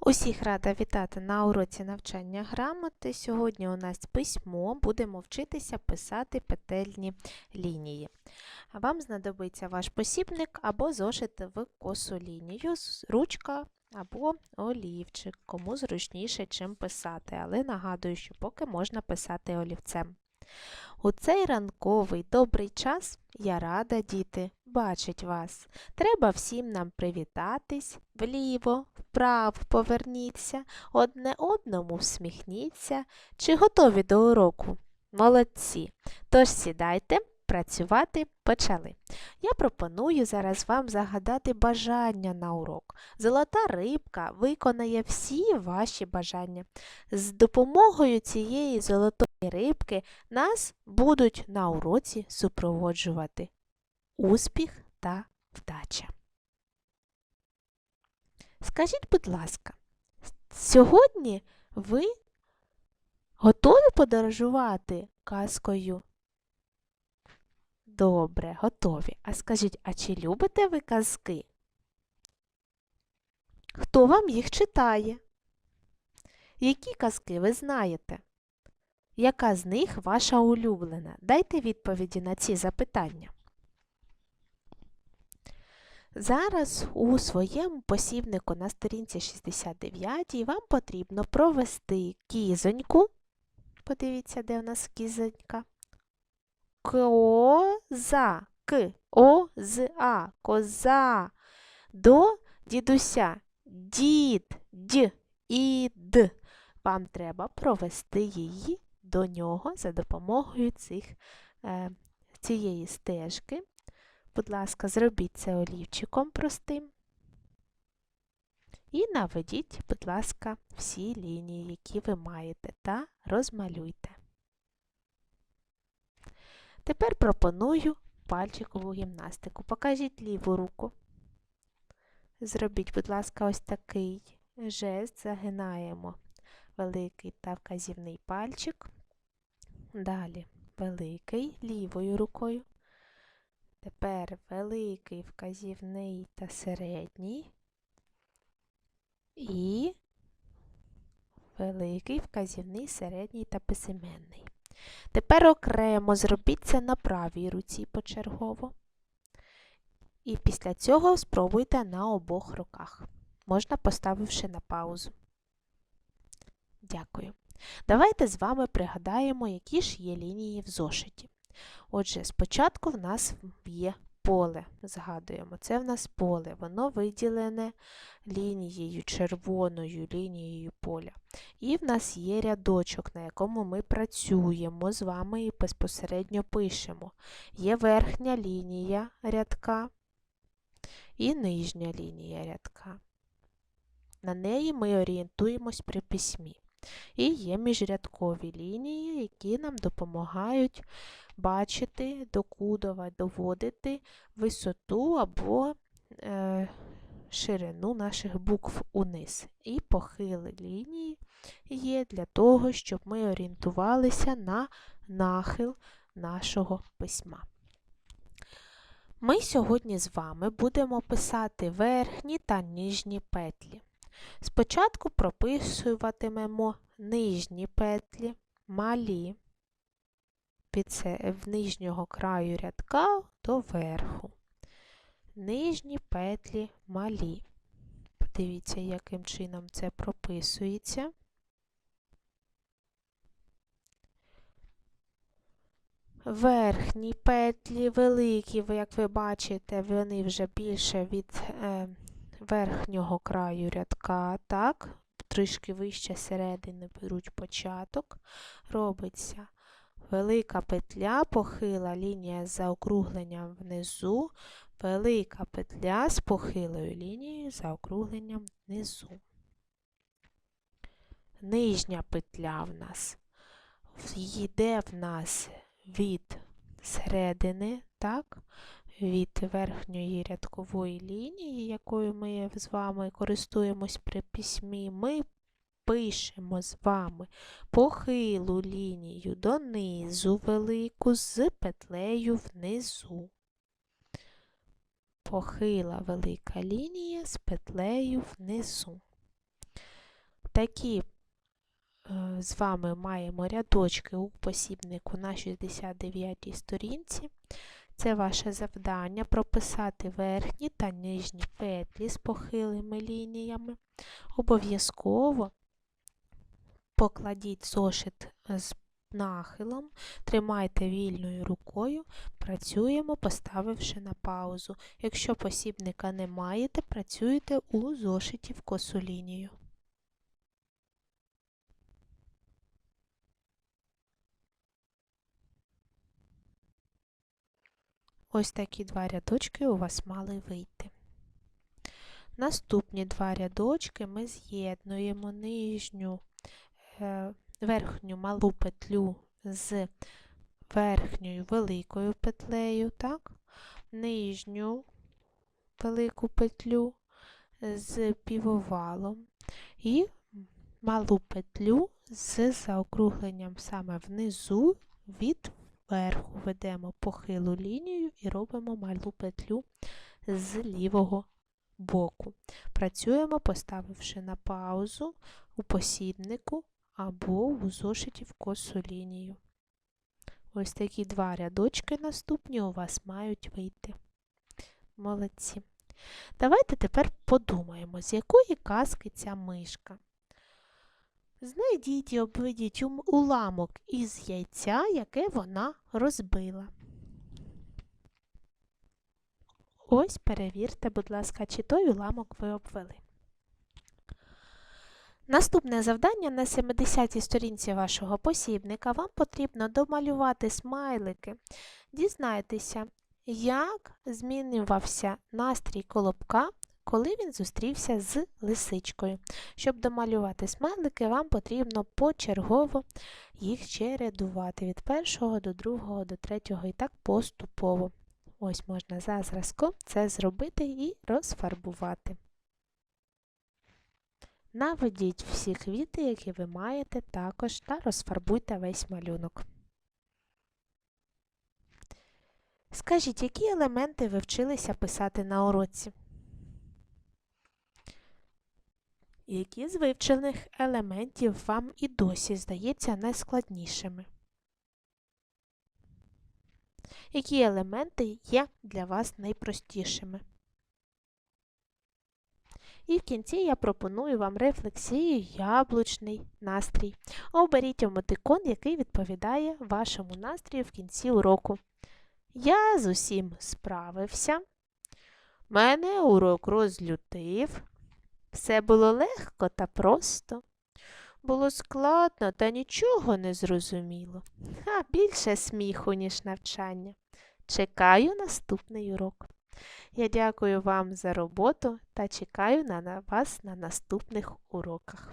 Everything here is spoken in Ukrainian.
Усіх рада вітати на уроці навчання грамоти. Сьогодні у нас письмо, будемо вчитися писати петельні лінії. Вам знадобиться ваш посібник або зошит в косу лінію, ручка або олівчик, кому зручніше чим писати, але нагадую, що поки можна писати олівцем. У цей ранковий добрий час я рада, діти, бачить вас. Треба всім нам привітатись, вліво, вправо поверніться, одне одному всміхніться. Чи готові до уроку? Молодці. Тож сідайте, працювати почали. Я пропоную зараз вам загадати бажання на урок. Золота рибка виконає всі ваші бажання. З допомогою цієї золотої рибки нас будуть на уроці супроводжувати успіх та вдача. Скажіть, будь ласка, сьогодні ви готові подорожувати казкою? Добре, готові. А скажіть, а чи любите ви казки? Хто вам їх читає? Які казки ви знаєте? Яка з них ваша улюблена? Дайте відповіді на ці запитання. Зараз у своєму посібнику на сторінці 69 вам потрібно провести кізоньку. Подивіться, де у нас кізонька. Коза. К. О, з, а. Коза. До дідуся. Дід. Д. І д. Вам треба провести її до нього за допомогою цих, е, цієї стежки. Будь ласка, зробіть це олівчиком простим. І наведіть, будь ласка, всі лінії, які ви маєте, та розмалюйте. Тепер пропоную пальчикову гімнастику. Покажіть ліву руку. Зробіть, будь ласка, ось такий жест. Загинаємо великий та вказівний пальчик. Далі великий лівою рукою. Тепер великий вказівний та середній. І великий вказівний, середній та безіменний. Тепер окремо зробіть це на правій руці почергово. І після цього спробуйте на обох руках. Можна поставивши на паузу. Дякую. Давайте з вами пригадаємо, які ж є лінії в зошиті. Отже, спочатку в нас є поле. Згадуємо, це в нас поле. Воно виділене лінією, червоною лінією поля. І в нас є рядочок, на якому ми працюємо з вами і безпосередньо пишемо. Є верхня лінія рядка і нижня лінія рядка. На неї ми орієнтуємось при письмі. І є міжрядкові лінії, які нам допомагають бачити, докудова, доводити висоту або е, ширину наших букв униз. І похили лінії є для того, щоб ми орієнтувалися на нахил нашого письма. Ми сьогодні з вами будемо писати верхні та нижні петлі. Спочатку прописуватимемо нижні петлі, малі в нижнього краю рядка до верху. Нижні петлі малі. Подивіться, яким чином це прописується. Верхні петлі великі, як ви бачите, вони вже більше від е, верхнього краю рядка, так, трішки вище середини беруть початок, робиться велика петля, похила лінія з заокругленням внизу, велика петля з похилою лінією заокругленням внизу. Нижня петля в нас йде в нас від середини, так, від верхньої рядкової лінії, якою ми з вами користуємось при письмі, ми пишемо з вами похилу лінію донизу велику з петлею внизу. Похила велика лінія з петлею внизу. такі е, з вами маємо рядочки у посібнику на 69 сторінці. Це ваше завдання прописати верхні та нижні петлі з похилими лініями. Обов'язково покладіть зошит з нахилом, тримайте вільною рукою, працюємо, поставивши на паузу. Якщо посібника не маєте, працюєте у зошиті в косу лінію. Ось такі два рядочки у вас мали вийти. Наступні два рядочки ми з'єднуємо нижню е, верхню малу петлю з верхньою великою петлею, так? нижню велику петлю з півовалом і малу петлю з заокругленням саме внизу від верху ведемо похилу лінію і робимо малу петлю з лівого боку. Працюємо, поставивши на паузу у посібнику або у зошиті в косу лінію. Ось такі два рядочки наступні у вас мають вийти. Молодці. Давайте тепер подумаємо, з якої казки ця мишка. Знайдіть і обведіть уламок із яйця, яке вона розбила. Ось перевірте, будь ласка, чи той уламок ви обвели. Наступне завдання на 70-й сторінці вашого посібника вам потрібно домалювати смайлики. Дізнайтеся, як змінювався настрій колобка, коли він зустрівся з лисичкою. Щоб домалювати смайлики, вам потрібно почергово їх чередувати від першого до другого до третього і так поступово. Ось можна за зразком це зробити і розфарбувати. Наведіть всі квіти, які ви маєте також, та розфарбуйте весь малюнок. Скажіть, які елементи ви вчилися писати на уроці? Які з вивчених елементів вам і досі здається найскладнішими? Які елементи є для вас найпростішими? І в кінці я пропоную вам рефлексію яблучний настрій. Оберіть емотикон, який відповідає вашому настрію в кінці уроку. Я з усім справився. Мене урок розлютив. Все було легко та просто. Було складно та нічого не зрозуміло. А більше сміху, ніж навчання. Чекаю наступний урок. Я дякую вам за роботу та чекаю на вас на наступних уроках.